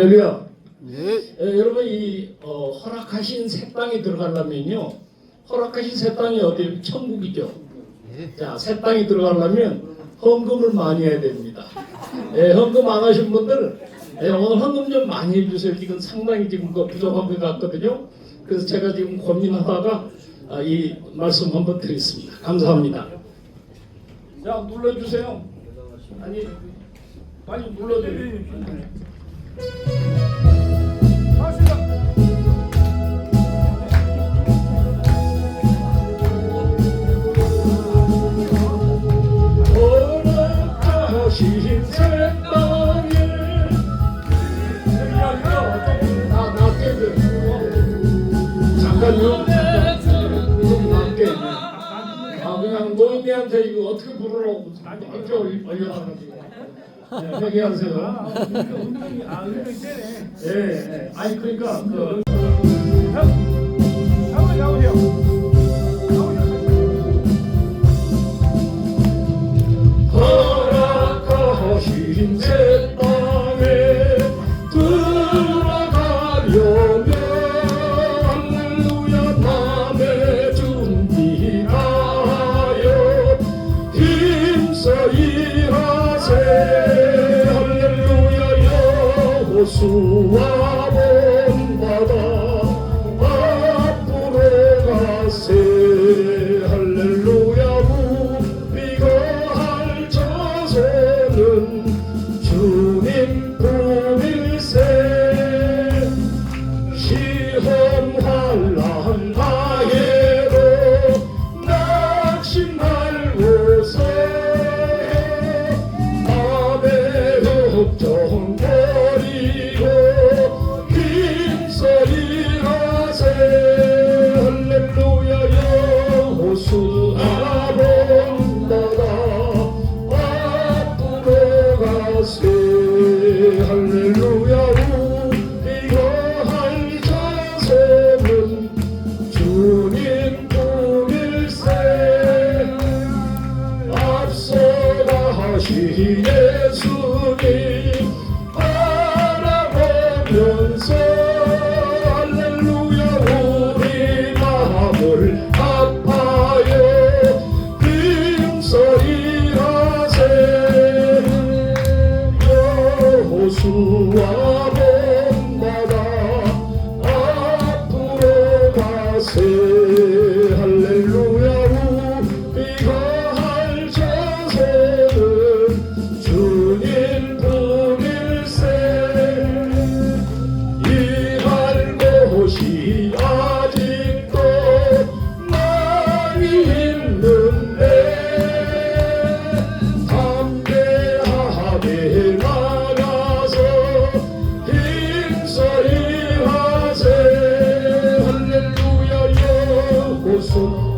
할렐루야. 네. 예, 여러분 이 어, 허락하신 새 땅에 들어가려면요. 허락하신 새 땅이 어디 천국이죠. 네. 자, 새 땅에 들어가려면 헌금을 많이 해야 됩니다. 예, 헌금 안 하신 분들 예, 오늘 헌금 좀 많이 해주세요. 지금 상당히 지금 그 부족한 것 같거든요. 그래서 제가 지금 고민하다가 아, 이 말씀 한번 드리겠습니다. 감사합니다. 자, 눌러주세요. 아니, 많이 좀 낮게 아 그냥 노인네한테 이거 어떻게 부르라고 낮게 올려놔가지고 네, 회개하세요 운동이 아 운동이 세네. 예, 예. 아니 그러니까 그 한번 나오세요. 허락하신 새 여호수아 본받아 앞으로 가세 가세 할렐루야 우리가 할 자세는 주님 뿐일세 앞서가시 예수님 일